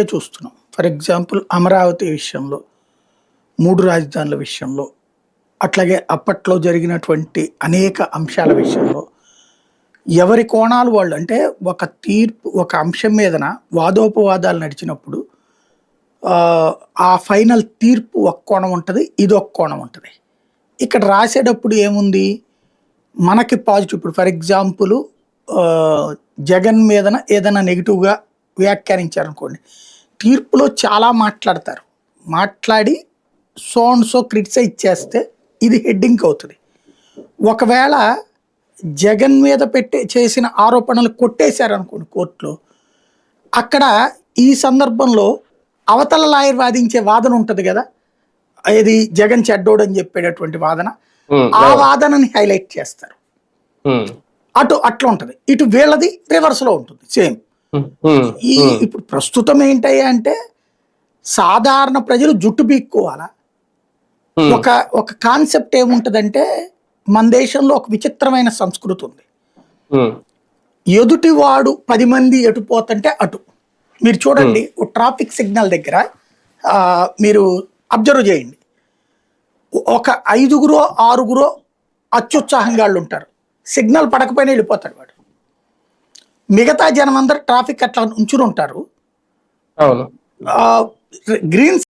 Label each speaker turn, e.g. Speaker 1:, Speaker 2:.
Speaker 1: చూస్తున్నాం. For example Amaravati విషయంలో మూడు రాజధానుల విషయంలో అట్లాగే అప్పట్లో జరిగినటువంటి అనేక అంశాల విషయంలో ఎవరి కోణాలు వాళ్ళు? అంటే ఒక తీర్పు ఒక అంశం మీదన వాదోపవాదాలు నడిచినప్పుడు ఆ, ఫైనల్ తీర్పు ఒక కోణం ఉంటుంది ఇది ఒక కోణం ఉంటుంది. ఇక్కడ రాసేటప్పుడు ఏముంది? మనకి పాజిటివ్ ఇప్పుడు ఫర్ ఎగ్జాంపుల్ జగన్ మీదన ఏదైనా నెగిటివ్గా వ్యాఖ్యానించారనుకోండి. తీర్పులో చాలా మాట్లాడతారు. మాట్లాడి సో అండ్ సో క్రిటిసైజ్ చేస్తే ఇది హెడ్డింగ్ అవుతుంది. ఒకవేళ జగన్ మీద పెట్టే చేసిన ఆరోపణలు కొట్టేశారనుకోండి కోర్టులో అక్కడ ఈ సందర్భంలో అవతల లాయర్ వాదించే వాదన ఉంటుంది కదా? ఇది జగన్ చెడ్డోడు అని చెప్పేటటువంటి వాదన. ఆ వాదనని హైలైట్ చేస్తారు. అటు అట్లా ఉంటుంది. ఇటు వీళ్ళది రివర్స్లో ఉంటుంది. సేమ్. ఈ ఇప్పుడు ప్రస్తుతం ఏంటయ్యా అంటే సాధారణ ప్రజలు జుట్టు పీక్కోవాలా ఒక ఒక కాన్సెప్ట్ ఏముంటదంటే మన దేశంలో ఒక విచిత్రమైన సంస్కృతి ఉంది.
Speaker 2: ఉమ్,
Speaker 1: ఎదుటివాడు పది మంది ఎటు పోతుంటే అటు. మీరు చూడండి ట్రాఫిక్ సిగ్నల్ దగ్గర మీరు అబ్జర్వ్ చేయండి. ఒక ఐదుగురో ఆరుగురో అత్యుత్సాహంగా వాళ్ళు ఉంటారు సిగ్నల్ పడకపోయినా వెళ్ళిపోతాడు వాడు. మిగతా జనం అందరు ట్రాఫిక్ అట్లా ఉంచుని ఉంటారు
Speaker 2: అవును
Speaker 1: గ్రీన్